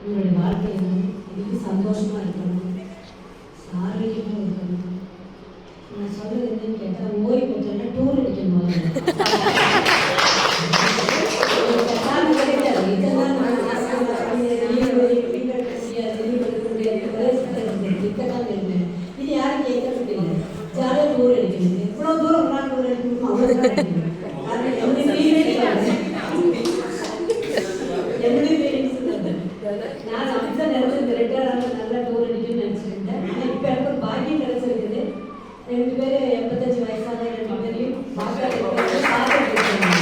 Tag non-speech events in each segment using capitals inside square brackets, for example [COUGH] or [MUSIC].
உங்களுடைய வாழ்க்கை வந்து சந்தோஷமாக இருக்கணும் ஆரோக்கியமாக இருக்கணும் நான் சொல்றது என்னன்னு கேட்டால் ஓய்வு பெற்றோன்னா டூர் அடிக்கணும். என்னுடைய feelings அது. நான் அப்படிதான் நினைச்சிருந்தேன். retire ஆனா நல்லா tour அடிக்கணும்னு நினைச்சிருந்தேன். ஆனா இப்ப எனக்கு ஒரு பாக்கியம் கிடைச்சிருக்குது. ரெண்டு பேரும் எண்பத்தஞ்சு வயசான ரெண்டு பேரையும் பாக்கியம் பார்த்துட்டு இருக்காங்க.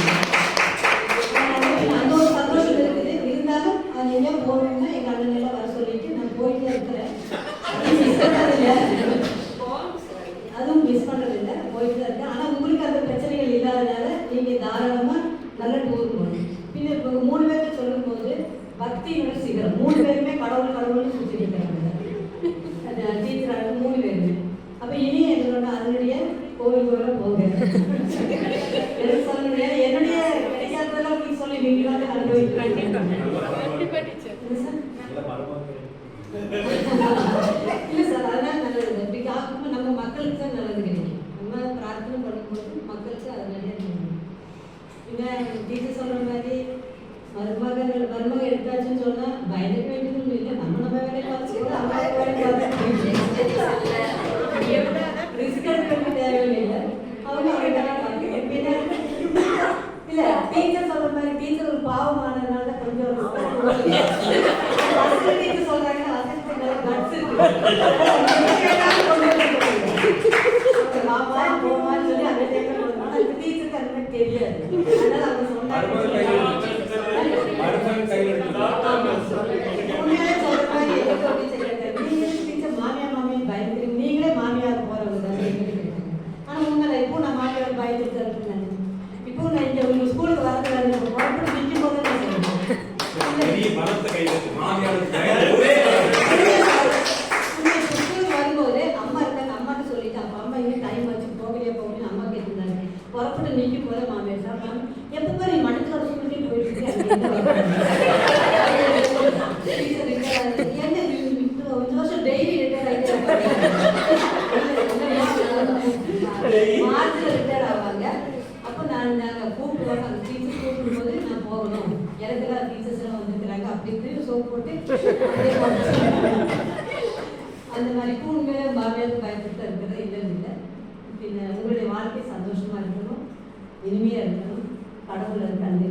அந்த ஒரு சந்தோஷம் இருக்குது இருந்தாலும் அது எங்கேயோ போகணும்னா எங்க அண்ணன் எல்லாம் வர சொல்லிட்டு நான் போயிட்டே இருக்கிறேன் அதுவும் மிஸ் பண்றதில்ல அதுவும் மிஸ் பண்றதில்ல போயிட்டு தான் இருக்கேன் ஆனா உங்களுக்கு அந்த பிரச்சனைகள் இல்லாதனால நீங்க தாராளமா நல்ல டூர் போகணும் பின்ன இப்போ மூணு பேர்த்த சொல்லும் போது பக்தியோட சிகரம் மூணு பேருமே கடவுள் கடவுள்னு சுற்றிட்டு இருக்காங்க டீச்சர் மூணு பேருமே. அப்ப இனி எங்களோட அதனுடைய கோவில் கூட போகிறேன் எனக்கு சொல்லணும்னா என்னுடைய கிடைக்காததெல்லாம் உங்களுக்கு சொல்லி நீங்களாக வந்து அனுபவிக்கிறாங்க சார்? இல்ல சார் அதெல்லாம் நல்லது. இப்படி காக்கும்போது நம்ம மக்களுக்கு தான் நல்லது கிடைக்கும். நம்ம பிரார்த்தனை பண்ணும்போது மக்களுக்கு அது நிறைய கிடைக்கும் டீச்சர் சொல்ற மாதிரி மருமகன் மருமகன் எடுத்தாச்சுன்னு சொன்னா பயந்துக்க வேண்டியது இல்லை நம்ம நம்ம வேலையை பார்த்துக்கோ அம்மா வேலையை பார்த்து ரிஸ்க் [LAUGHS] [LAUGHS] எடுக்க வேண்டிய தேவையில்லை அவங்க அவங்க [LAUGHS] இல்ல டீச்சர் சொல்ற மாதிரி டீச்சர் ஒரு பாவமானதுனால கொஞ்சம் அசிஸ்டன்ட் டீச்சர் சொல்றாங்க அசிஸ்டன்ட் மேல guts இருக்கு. வாமா, போமான்னு சொல்லி அந்த time ல சொல்லுவாங்க. ஆனா இந்த டீச்சருக்கு அந்த மாதிரி தெரியாது. அதனால அவங்க சொன்னாங்க. உண்மையாவே சொல்ற மாதிரி எனக்கு ஒரு டீச்சர் கேட்டாரு. நீங்க எதுக்கு டீச்சர் மாமியார் மாமியார் பயந்துக்கிறீங்க? நீங்களே மாமியார் போறவங்க தானே எங்களுக்கு கேட்டாங்க. ஆனா உண்மையில இப்போ நான் மாமியார் பயந்துட்டு தான் இருக்கேன் நானு. இப்போ நான் இங்க உங்க ஸ்கூலுக்கு வரதுல புறப்பட்டு நிற்கும் போது நான் சொல்றேன். உண்மை, ஸ்கூலுக்கு வரும்போது அம்மா இருக்காங்க அம்மாட்ட சொல்லிட்டு அப்ப அம்மா இன்னும் டைம் ஆச்சு போகலையா போகலையா அம்மா கேட்டிருந்தாங்க. புறப்பட்டு நிற்கும் போது மாமியார் சார் மேம் எப்போ பாரு மனசுல சொல்லிட்டு. போயிட்டு இந்த வருஷம் டெய்லி ரிட்டையர் ஆகிட்டு மார்ச்ல ரிட்டையர் ஆவாங்க அப்போ நான் நாங்கள் கூப்பிடுவாங்க அந்த டீச்சர் கூப்பிடும்போது நான் போகணும். எனக்கெல்லாம் டீச்சர்ஸ் எல்லாம் வந்துருக்குறாங்க. அப்படி இப்படி சோப் போட்டு அப்படியே அந்த மாதிரி கூண்மை மாமியாருக்கு பயப்பட்டு இருக்கிறது இல்லைன்னு இல்லை. பின்ன உங்களுடைய வாழ்க்கை சந்தோஷமா இருக்கணும். இனிமையா இருக்கணும். கடவுளை கண்டு